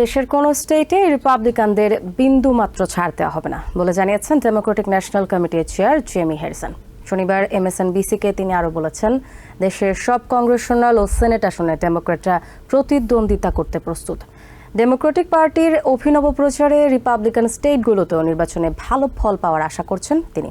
দেশের কোনো স্টেটে রিপাবলিকানদের বিন্দু মাত্র ছাড় দেওয়া হবে না বলে জানিয়েছেন ডেমোক্রেটিক ন্যাশনাল কমিটির চেয়ার জেমি হ্যারিসন। শনিবার এম এস এমএসএনবিসিকে তিনি আরও বলেছেন, দেশের সব কংগ্রেশনাল ও সেনেট আসনে ডেমোক্রেটরা প্রতিদ্বন্দ্বিতা করতে প্রস্তুত। ডেমোক্রেটিক পার্টির অভিনব প্রচারে রিপাবলিকান স্টেটগুলোতেও নির্বাচনে ভালো ফল পাওয়ার আশা করছেন তিনি।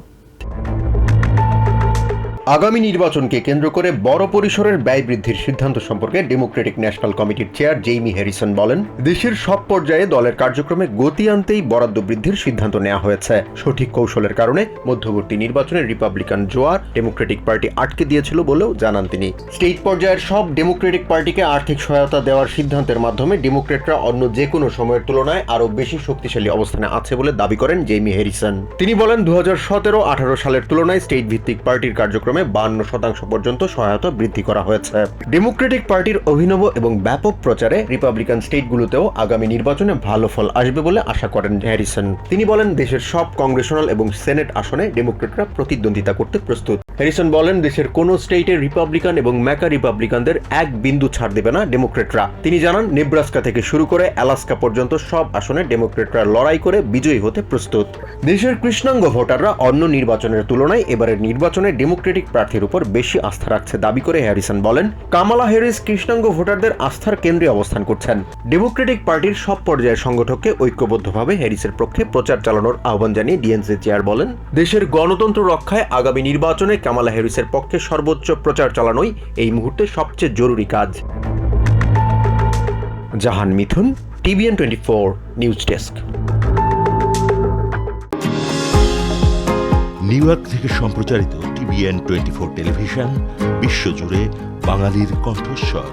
আগামী নির্বাচনকে কেন্দ্র করে বড় পরিসরের ব্যয় বৃদ্ধির সিদ্ধান্ত সম্পর্কে ডেমোক্রেটিক ন্যাশনাল কমিটির চেয়ার জেইমি হ্যারিসন বলেন, দেশের সব পর্যায়ে দলের কার্যক্রমে গতি আনতেই বরাদ্দ বৃদ্ধির সিদ্ধান্ত নেওয়া হয়েছে। সঠিক কৌশলের কারণে মধ্যবর্তী নির্বাচনে রিপাবলিকান জোয়ার ডেমোক্রেটিক পার্টি আটকে দিয়েছিল বলেও জানান তিনি। স্টেট পর্যায়ের সব ডেমোক্রেটিক পার্টিকে আর্থিক সহায়তা দেওয়ার সিদ্ধান্তের মাধ্যমে ডেমোক্রেটরা অন্য যে কোনো সময়ের তুলনায় আরও বেশি শক্তিশালী অবস্থানে আছে বলে দাবি করেন জেইমি হ্যারিসন। তিনি বলেন দু হাজার সতেরো আঠারো সালের তুলনায় স্টেট ভিত্তিক পার্টির কার্যক্রমে বান্ন শতাংশ পর্যন্ত সহায়তা বৃদ্ধি করা হয়েছে। ডেমোক্রেটিক পার্টির অভিনব এবং ব্যাপক প্রচারে রিপাবলিকান স্টেটগুলোতেও আগামী নির্বাচনে ভালো ফল আসবে বলে আশা করেন হ্যারিসন। তিনি বলেন, দেশের সব কংগ্রেশনাল এবং সেনেট আসনে ডেমোক্রেটরা প্রতিদ্বন্দ্বিতা করতে প্রস্তুত। হ্যারিসন বলেন, দেশের কোন স্টেটে রিপাবলিকান এবং ম্যাকা রিপাবলিকানদের এক বিন্দু ছাড় দেবে না ডেমোক্রেটরা। তিনি জানান, নেব্রাস্কা থেকে শুরু করে অ্যালাস্কা পর্যন্ত সব আসনে ডেমোক্রেটরা লড়াই করে বিজয়ী হতে প্রস্তুত। দেশের কৃষ্ণাঙ্গ ভোটাররা অন্য নির্বাচনের তুলনায় এবারের নির্বাচনে ডেমোক্রেটিক প্রার্থীর উপর বেশি আস্থা রাখছে দাবি করে হ্যারিসন বলেন। কামালা হ্যারিস কৃষ্ণাঙ্গ ভোটারদের আস্থার কেন্দ্রে অবস্থান করছেন। ডেমোক্রেটিক পার্টির সব পর্যায়ের সংগঠককে ঐক্যবদ্ধভাবে হ্যারিসের পক্ষে প্রচার চালানোর আহ্বান জানিয়ে ডিএনসি চেয়ার বলেন, দেশের গণতন্ত্র রক্ষায় আগামী নির্বাচনে কামালা হ্যারিসের পক্ষে সর্বোচ্চ প্রচার চালানোই এই মুহূর্তে সবচেয়ে জরুরি কাজ। Jahan Mithun, TVN twenty four, news desk. New York থেকে সম্প্রচারিত টিভিএন টোয়েন্টি ফোর টেলিভিশন, বিশ্বজুড়ে বাঙালির কণ্ঠস্বর।